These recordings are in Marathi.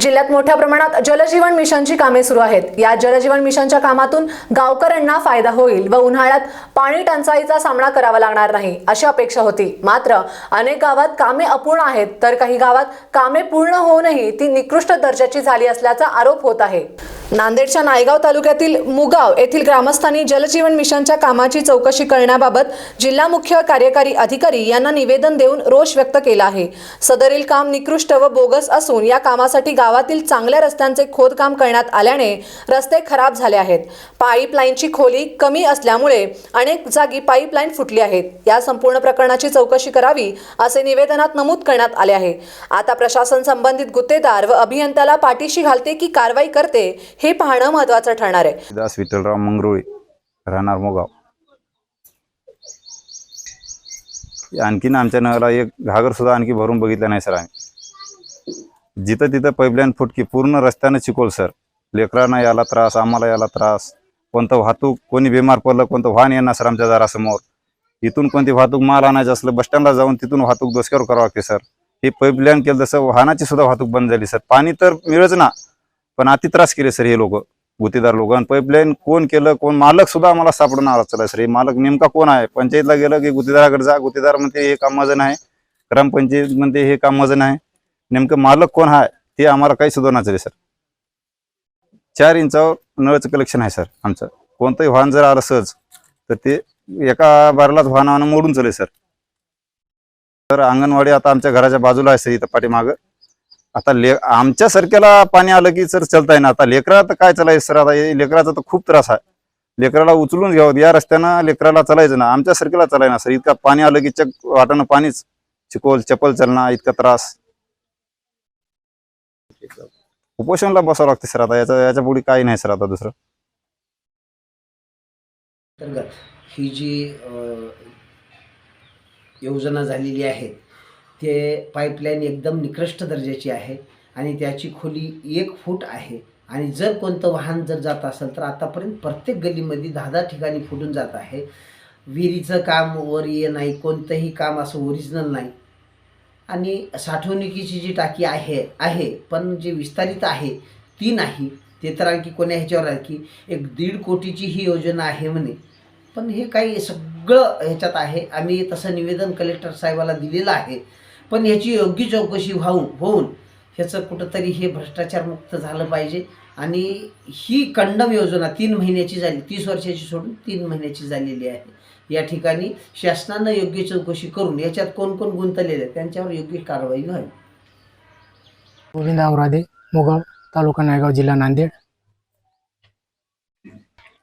जिल्ह्यात मोठ्या प्रमाणात जलजीवन मिशनची कामे सुरू आहेत. या जलजीवन मिशनच्या कामातून गावकऱ्यांना फायदा होईल व उन्हाळ्यात पाणी टंचाईचा सामना करावा लागणार नाही अशी अपेक्षा होती. मात्र अनेक गावात कामे अपूर्ण आहेत तर काही गावात कामे पूर्ण होऊनही ती निकृष्ट दर्जाची झाली असल्याचा आरोप होत आहे. नांदेडच्या नायगाव तालुक्यातील मुगाव येथील ग्रामस्थांनी जलजीवन मिशनच्या कामाची चौकशी करण्याबाबत जिल्हा मुख्य कार्यकारी अधिकारी यांना निवेदन देऊन रोष व्यक्त केला आहे. सदरील काम निकृष्ट व बोगस असून या कामासाठी गावातील चांगल्या रस्त्यांचे खोदकाम करण्यात आल्याने रस्ते खराब झाले आहेत. पाईपलाईनची खोली कमी असल्यामुळे अनेक जागी पाईपलाईन फुटली आहेत. या संपूर्ण प्रकरणाची चौकशी करावी असे निवेदनात नमूद करण्यात आले आहे. आता प्रशासन संबंधित गुत्तेदार व अभियंत्याला पाठीशी घालते की कारवाई करते हे पाहणं महत्वाचं ठरणार आहे. दास विठ्ठलराव मंगरुळे राहणार मोगाव. आणखीन आमच्या नळाला एक घागर सुद्धा आणखी भरून बघितलं नाही सर आम्ही. जिथं तिथं पाईपलाईन फुटकी पूर्ण रस्त्यानं चिकोल सर. लेकरांना याला त्रास आम्हाला याला त्रास. कोणतं वाहतूक कोणी बिमार पडलं कोणतं वाहन येणार सर आमच्या दारासमोर. इथून कोणती वाहतूक माल आणायचं असलं बसस्टँडला जाऊन तिथून वाहतूक दोस्क्यावर करावं लागते सर. हे पाईपलाईन केलं तसं वाहनाची सुद्धा वाहतूक बंद झाली सर. पाणी तर मिळच ना. पण अति त्रास केले सर हे लोक गुत्तेदार लोक. आणि पाईपलाईन कोण केलं कोण मालक सुद्धा आम्हाला सापडून आला चला सर. हे मालक नेमका कोण आहे? पंचायतला गेलं की गुत्तेदाराकडे जा गुत्तेदार म्हणते हे काम माझं नाही. ग्रामपंचायत म्हणते हे काम माझं नाही. नेमकं मालक कोण आहे ते आम्हाला काही सुधारणा झाली सर. चार इंचावर नळचं कलेक्शन आहे सर आमचं. कोणतंही वाहन जर आलं सहज तर ते एका बारलाच वाहनानं मोडून चालेल सर. तर अंगणवाडी आता आमच्या घराच्या बाजूला आहे सर इथं पाठीमागं. आता ले आमच्या सरक्याला पाणी आलं की सर चलताय ना. आता लेकरा तर काय चालायचं सर? आता हे लेकराचा तर खूप त्रास आहे. लेकराला उचलून घ्यावं या रस्त्यानं लेकराला चालायचं ना. आमच्या सारख्याला चालायना सर. इतका पाणी आलं की चक वाटानं पाणीच. चिकोल चप्पल चालना इतका त्रास. उपोषणला बसावं लागते सर आता. याच्या याच्यापुढे काही नाही सर आता दुसरं. ही जी योजना झालेली आहे ते पाईपलाईन एकदम निकृष्ट दर्जाची आहे आणि त्याची खोली एक फूट आहे. आणि जर कोणतं वाहन जर जात असेल तर आतापर्यंत प्रत्येक गल्लीमध्ये दहा दहा ठिकाणी फुटून जात आहे. विहिरीचं काम वर ये नाही कोणतंही काम असं ओरिजिनल नाही. आणि साठवणुकीची जी टाकी आहे आहे पण जी विस्तारित आहे ती नाही. ते तर आणखी कोण्या ह्याच्यावर आणखी एक दीड कोटीची ही योजना आहे म्हणे. पण हे काही सगळं ह्याच्यात आहे. आम्ही तसं निवेदन कलेक्टर साहेबाला दिलेलं आहे. पण ह्याची योग्य चौकशी व्हावून होऊन ह्याचं कुठंतरी हे भ्रष्टाचारमुक्त झालं पाहिजे. आणि ही कंडम योजना तीन महिन्याची झाली तीस वर्षाची सोडून तीन महिन्याची झालेली आहे. या ठिकाणी शासनानं योग्य चौकशी करून याच्यात कोण कोण गुंतलेले आहेत त्यांच्यावर योग्य कारवाई व्हावी. गोविंद औरादे मोगाव तालुका नायगाव जिल्हा नांदेड.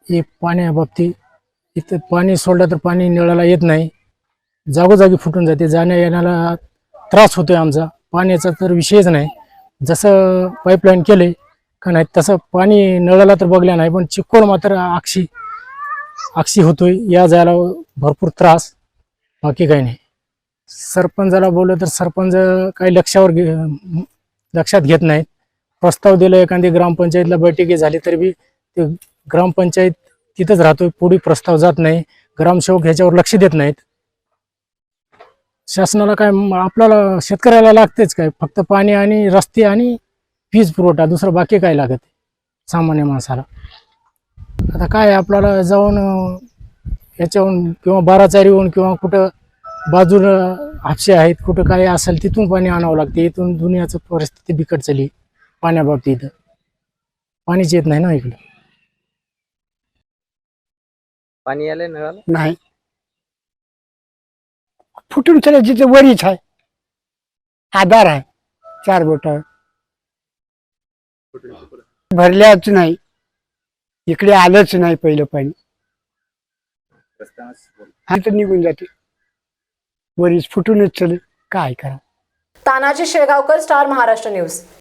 हे पाण्याबाबतीत इथं पाणी सोडलं तर पाणी नळाला येत नाही. जागोजागी फुटून जाते. जाण्या येण्याला त्रास होतोय आमचा. पाण्याचा तर विषयच नाही. जसं पाईपलाईन केले का नाही तसं पाणी नळाला तर बघल्या नाही पण चिकोल मात्र आक्षी आक्षी होतोय. या जायला भरपूर त्रास बाकी काही नाही. सरपंचाला बोललं तर सरपंच काही लक्षावर घे लक्षात घेत नाहीत. प्रस्ताव दिला एखादी ग्रामपंचायतला बैठकी झाली तरी बी ते ग्रामपंचायत तिथंच राहतोय. पुढे प्रस्ताव जात नाही. ग्रामसेवक ह्याच्यावर लक्ष देत नाहीत. शासनाला काय म- आपल्याला शेतकऱ्याला लागतेच काय? फक्त पाणी आणि रस्ते आणि वीज पुरवठा दुसरं बाकी काय लागत? सामान्य माणसाला. आता काय आपल्याला जाऊन याच्याहून किंवा बाराचारीहून किंवा कुठं बाजूला हापशे आहेत कुठं काय असेल तिथून पाणी आणावं लागते. इथून दुनियाचं परिस्थिती बिकट झाली पाण्याबाबतीत. पाणीच येत नाही ना इकडे. पाणी आलंय नळाला नाही. फुटून चला जिथे वरीच आहे. आधार आहे. चार बोट. भरल्याच नाही. इकडे आलंच नाही पहिलं पाणी. हा तर निघून जाते. वरीच फुटूनच चल. काय करा? Tanaji Shegaonkar star Maharashtra news.